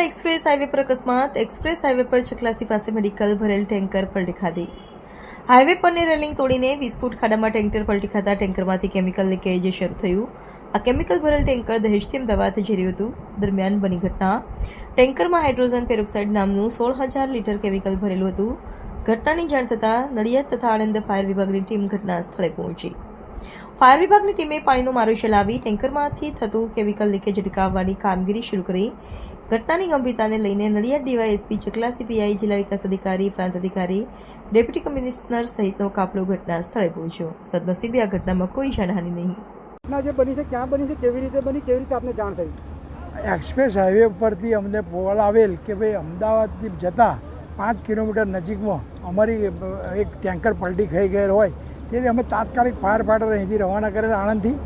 Express highway પર અકસ્માત. Express highway પર ચકલાસી પાસે મેડિકલ ભરેલ ટેન્કર પલટી ખાધી. હાઈવે પરની રેલિંગ તોડીને વીસ ફૂટ ખાડામાં ટેન્કર પલટી ખાતા ટેન્કરમાંથી કેમિકલ લીકેજ શરૂ થયું. આ કેમિકલ ભરેલ ટેન્કર દહેજથી અમદાવાદ જઈ રહ્યું હતું. દરમિયાન બની ઘટના. ટેન્કરમાં હાઇડ્રોજન પેરોક્સાઇડ નામનું સોળ હજાર લીટર કેમિકલ ભરેલું હતું. ઘટનાની જાણ થતાં નડિયાદ તથા આણંદ ફાયર વિભાગની ટીમ ઘટના સ્થળે પહોંચી. ફાયર વિભાગની ટીમે પાણીનો મારો ચલાવી ટેન્કરમાંથી થતું કેમિકલ લીકેજ અટકાવવાની કામગીરી શરૂ કરી. ઘટનાની ગંભીરતાને લઈને નડિયાદ ડીવાયએસપી ચકલા સીપીઆઈ જિલ્લા વિકાસ અધિકારી પ્રાંત અધિકારી ડેપ્યુટી કમિશનર સહિતનો કાફલો ઘટના સ્થળે પહોંચ્યો. સદનસીબે આ ઘટનામાં કોઈ જાનહાની નહીં. ઘટના જે બની છે ક્યાં બની છે કેવી રીતે બની કેવી રીતે આપને જાણ થઈ? એક્સપ્રેસ હાઈવે પરથી અમને કોલ આવેલ કે ભાઈ અમદાવાદથી જતાં પાંચ કિલોમીટર નજીકમાં અમારી એક ટેન્કર પલટી ખાઈ ગયેલ હોય. તેથી અમે તાત્કાલિક ફાયર ફાઈટર અહીંથી રવાના કરેલા આણંદથી.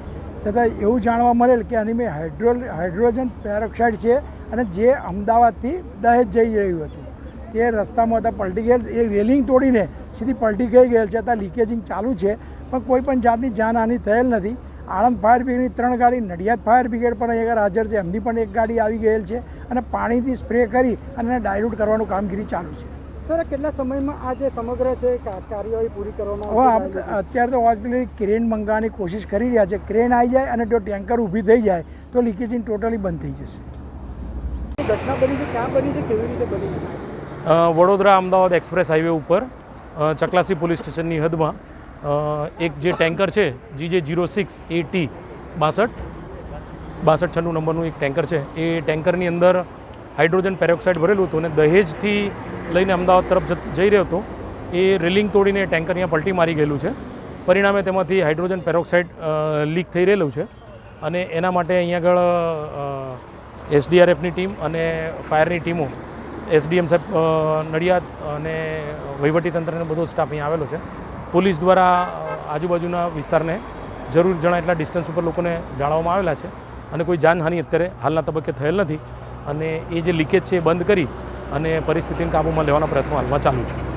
તથા એવું જાણવા મળેલ કે આની મેં હાઇડ્રો, હાઇડ્રોજન પેરોક્સાઇડ છે અને જે અમદાવાદથી દહેજ જઈ રહ્યું હતું. તે રસ્તામાં હતા, પલટી ગયેલ, એ રેલિંગ તોડીને સીધી પલટી ગઈ ગયેલ છે. ત્યાં લીકેજિંગ ચાલુ છે, પણ કોઈ પણ જાતની જાનહાનિ થયેલ નથી. આણંદ ફાયર બ્રિગેડની ત્રણ ગાડી, નડિયાદ ફાયર બ્રિગેડ પણ અહીંયા હાજર છે. એમની પણ એક ગાડી આવી ગયેલ છે અને પાણીથી સ્પ્રે કરી અને એને ડાયલ્યુટ કરવાનું કામગીરી ચાલુ છે. સર કેટલા સમયમાં આ જે સમગ્ર છે કાર્યવાહી પૂરી કરવામાં અત્યારે તો હોસ્પિટલ ક્રેન મંગાવવાની કોશિશ કરી રહ્યા છે. ક્રેન આવી જાય અને જો ટેન્કર ઊભી થઈ જાય તો લીકેજિંગ ટોટલી બંધ થઈ જશે. ઘટના બની છે? ક્યાં બની છે? કેવી રીતે બની છે? વડોદરા અમદાવાદ એક્સપ્રેસ હાઈવે ઉપર ચકલાસી પોલીસ સ્ટેશનની હદમાં એક જે ટેન્કર છે GJ zero six A T બાસઠ બાસઠ છન્નું નંબરનું એક ટેન્કર છે. એ ટેન્કરની અંદર હાઇડ્રોજન પેરોક્સાઇડ ભરેલું હતું અને દહેજથી લઈને અમદાવાદ તરફ જઈ રહ્યો હતો. એ રેલિંગ તોડીને ટેન્કર અહીંયા પલટી મારી ગયેલું છે. પરિણામે તેમાંથી હાઇડ્રોજન પેરોક્સાઇડ લીક થઈ રહેલું છે અને એના માટે અહીંયા આગળ એસડીઆરએફની ટીમ અને ફાયરની ટીમો એસડીએમ સાહેબ નડિયાદ અને વહીવટીતંત્રનો બધો સ્ટાફ અહીંયા આવેલો છે. પોલીસ દ્વારા આજુબાજુના વિસ્તારને જરૂર જણા એટલા ડિસ્ટન્સ ઉપર લોકોને જાણવામાં આવેલા છે અને કોઈ જાનહાનિ અત્યારે હાલના તબક્કે થયેલ નથી અને એ જે લીકેજ છે એ બંધ કરી અને પરિસ્થિતિને કાબૂમાં લેવાના પ્રયત્નો હાલમાં ચાલુ છે.